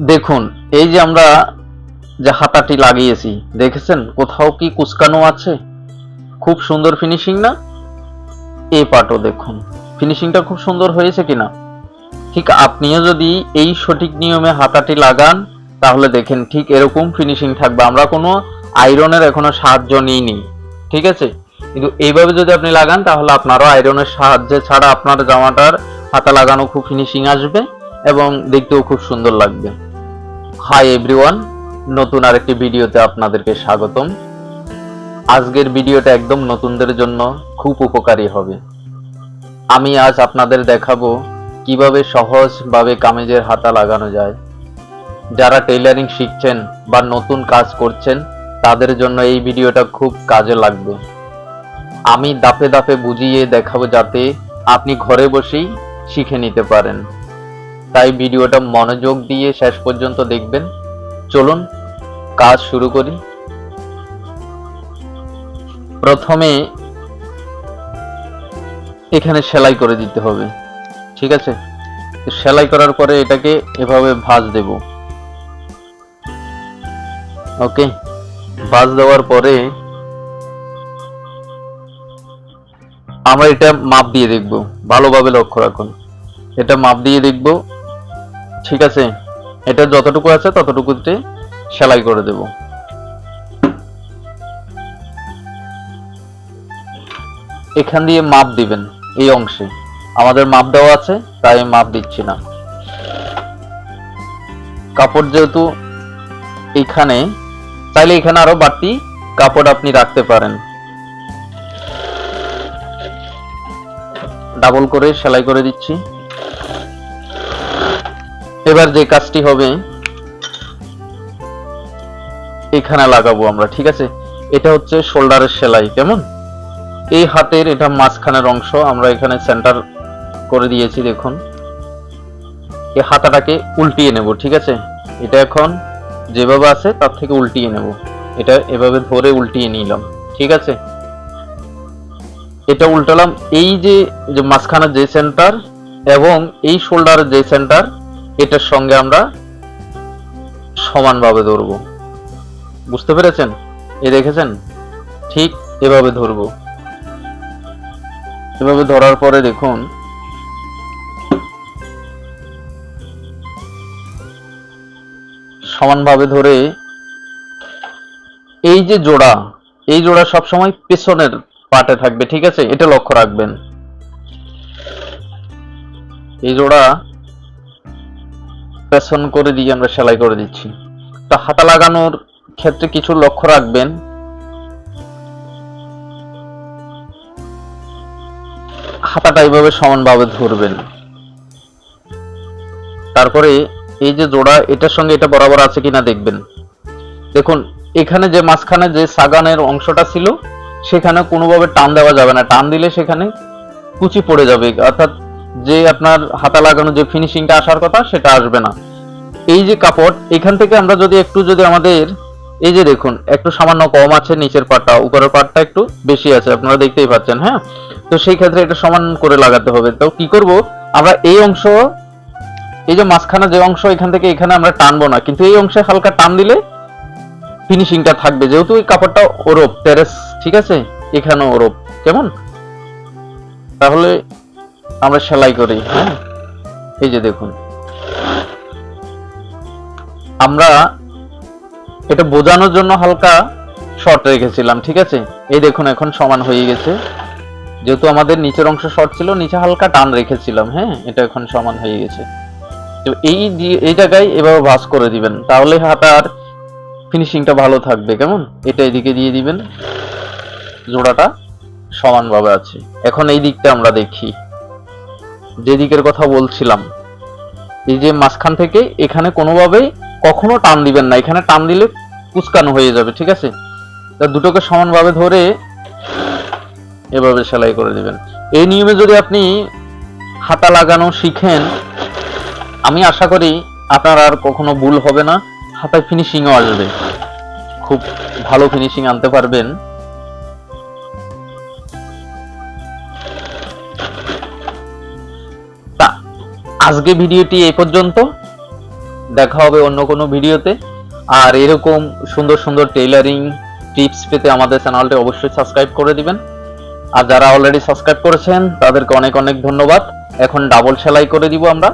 দেখুন, এই যে আমরা যে হাতাটি লাগিয়েছি, দেখেছেন? কোথাও কি কুচকানো আছে? খুব সুন্দর ফিনিশিং না? এই পাটও দেখুন। ফিনিশিংটা খুব সুন্দর হয়েছে কিনা? ঠিক আপনিও যদি এই সঠিক নিয়মে হাতাটি লাগান, তাহলে দেখেন ঠিক এরকম ফিনিশিং থাকবে। আমরা কোনো আয়রনের এখনও সাহায্য নিইনি। ঠিক আছে? কিন্তু এইভাবে যদি আপনি লাগান, তাহলে আপনারও আয়রনের সাহায্যে ছাড়া আপনার জামাটার হাতা লাগানো খুব ফিনিশিং আসবে। এবং দেখতেও খুব সুন্দর লাগবে। হাই এভরিওয়ান নতুন আরেকটি ভিডিওতে আপনাদেরকে স্বাগতম। আজকের ভিডিওটা একদম নতুনদের জন্য খুব উপকারী হবে। আমি আজ আপনাদের দেখাবো কীভাবে সহজভাবে কামিজের হাতা লাগানো যায়। যারা টেইলারিং শিখছেন বা নতুন কাজ করছেন, তাদের জন্য এই ভিডিওটা খুব কাজে লাগবে। আমি দাপে দাপে বুঝিয়ে দেখাবো যাতে আপনি ঘরে বসেই শিখে নিতে পারেন। তাই ভিডিওটা মনোযোগ দিয়ে শেষ পর্যন্ত দেখবেন। চলুন, কাজ শুরু করি। প্রথমে এখানে সেলাই করে দিতে হবে, ঠিক আছে? সেলাই করার পরে এটাকে এভাবে ভাঁজ দেব। ওকে, ভাঁজ দেওয়ার পরে আমরা এটা মাপ দিয়ে দেখব, ভালোভাবে লক্ষ্য রাখুন। এটা মাপ দিয়ে দেখব ঠিক আছে, এটা যতটুকু আছে ততটুকুতে সেলাই করে দেব। এখান দিয়ে মাপ দিবেন এই অংশে। আমাদের মাপ দেওয়া আছে, তাই মাপ দিচ্ছি না। কাপড় যেহেতু এখানে চাইলে এখানে আরও বাড়তি কাপড় আপনি রাখতে পারেন। ডাবল করে সেলাই করে দিচ্ছি। এবার যে কাজটি হবে, এখানে লাগাবো আমরা, ঠিক আছে? এটা হচ্ছে শোল্ডারের সেলাই, কেমন? এই হাতের এটা মাঝখানের অংশ আমরা এখানে সেন্টার করে দিয়েছি, দেখুন। এই হাতাটাকে উল্টিয়ে নেব, ঠিক আছে? এটা এখন যেভাবে আছে তার থেকে উল্টিয়ে নেব। এটা এভাবে ধরে উল্টিয়ে নিলাম, ঠিক আছে? এটা উল্টালাম এই যে যে মাঝখানে যে সেন্টার এবং এই শোল্ডারের যে সেন্টার এটার সঙ্গে আমরা সমানভাবে ধরবো। বুঝতে পেরেছেন? এ দেখেছেন? ঠিক এভাবে ধরবো। এভাবে ধরার পরে দেখুন, সমানভাবে ধরে এই যে জোড়া, এই জোড়া সবসময় পেছনের পাটে থাকবে, ঠিক আছে? এটা লক্ষ্য রাখবেন। এই জোড়া পেছন করে দিয়ে আমরা সেলাই করে দিচ্ছি। তো হাতা লাগানোর ক্ষেত্রে কিছু লক্ষ্য রাখবেন। হাতাটা এইভাবে সমানভাবে ধরবেন। তারপরে এই যে জোড়া, এটার সঙ্গে এটা বরাবর আছে কিনা দেখবেন। দেখুন, এখানে যে মাঝখানে যে সাগানের অংশটা ছিল, সেখানে কোনোভাবে টান দেওয়া যাবে না। টান দিলে সেখানে কুচি পড়ে যাবে, অর্থাৎ যে আপনার হাতা লাগানো যে ফিনিশিংটা আসার কথা, সেটা আসবে না। এই যে কাপড়, এখান থেকে আমরা যদি একটু যদি আমাদের, এই যে দেখুন, একটু সামান্য কম আছে নিচের পাটটা, উপরের পাটটা একটু বেশি আছে, আপনারা দেখতেই পাচ্ছেন হ্যাঁ? তো সেই ক্ষেত্রে এটা সমান করে লাগাতে হবে। তো কি করব? আমরা এই অংশ, এই যে মাঝখানে যে অংশ, এখান থেকে এখানে আমরা টানবো না। কিন্তু এই অংশে হালকা টান দিলে ফিনিশিংটা থাকবে। যেহেতু এই কাপড়টা ওরপ টেরেস ঠিক আছে? এখানেও ওরপ। কেমন? তাহলে আমরা সেলাই করি হ্যাঁ? এই যে দেখুন। আমরা এটা বোঝানোর জন্য হালকা শর্ট রেখেছিলাম, ঠিক আছে? এই দেখুন, এখন সমান হয়ে গেছে। যেহেতু আমাদের নিচের অংশ শর্ট ছিল, নিচে হালকা টান রেখেছিলাম হ্যাঁ? এটা এখন সমান হয়ে গেছে। তো এই দিয়ে- এই জায়গায় এভাবে ভাঁজ করে দিবেন, তাহলে হাতার ফিনিশিংটা ভালো থাকবে, কেমন? এটা এদিকে দিয়ে দিবেন। জোড়াটা সমানভাবে আছে। এখন এই দিকটা আমরা দেখি। যে দিকের কথা বলছিলাম, এই যে মাঝখান থেকে এখানে কোনোভাবেই কখনো টান দিবেন না। এখানে টান দিলে কুচকানো হয়ে যাবে, ঠিক আছে? তা দুটোকে সমানভাবে ধরে এভাবে সেলাই করে দিবেন। এই নিয়মে যদি আপনি হাতা লাগানো শিখেন, আমি আশা করি আপনার আর কখনো ভুল হবে না। হাতায় ফিনিশিংও আসবে। খুব ভালো ফিনিশিং আনতে পারবেন। আজকে ভিডিওটি এই পর্যন্ত। দেখা হবে অন্য কোনো ভিডিওতে। আর এরকম সুন্দর সুন্দর টেইলারিং টিপস পেতে আমাদের চ্যানেলটি অবশ্যই সাবস্ক্রাইব করে দিবেন। আর যারা অলরেডি সাবস্ক্রাইব করেছেন, তাদেরকে অনেক অনেক ধন্যবাদ। এখন ডাবল সেলাই করে দিব আমরা।